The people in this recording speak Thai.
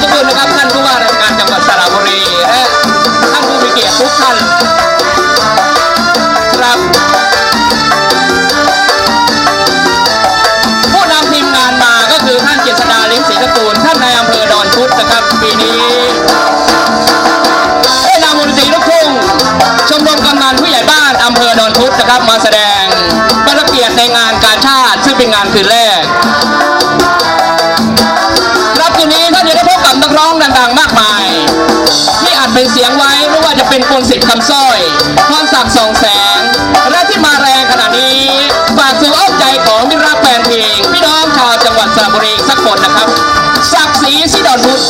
ขอบคุณนะครับท่านผู้ว่าราชการจังหวัดสระบุรีและท่านผู้มีเกียรติทุกท่านครับผู้นำทีมงานมาก็คือท่านเกษดาลิ้มศรีสกูลท่านนายอำเภอดอนพุธนะครับปีนี้ได้นำวงดนตรีลูกทุ่งชมรมกำนันผู้ใหญ่บ้านอำเภอดอนพุธนะครับมาแสดงพระเกียรติในงานกาชาติซึ่งเป็นงานคืนแรก ดังมากมาย ที่อัดเป็นเสียงไว้ไม่ว่าจะเป็นพงศิษฐ์คำสร้อยพรศักดิ์สองแสง และที่มาแรงขนาดนี้ฝากสู่อ้อมใจของมิรรักแฟนเพลงพี่น้องชาวจังหวัดสระบุรีสักคนนะครับศักดิ์ศรีสิดอนพุทธ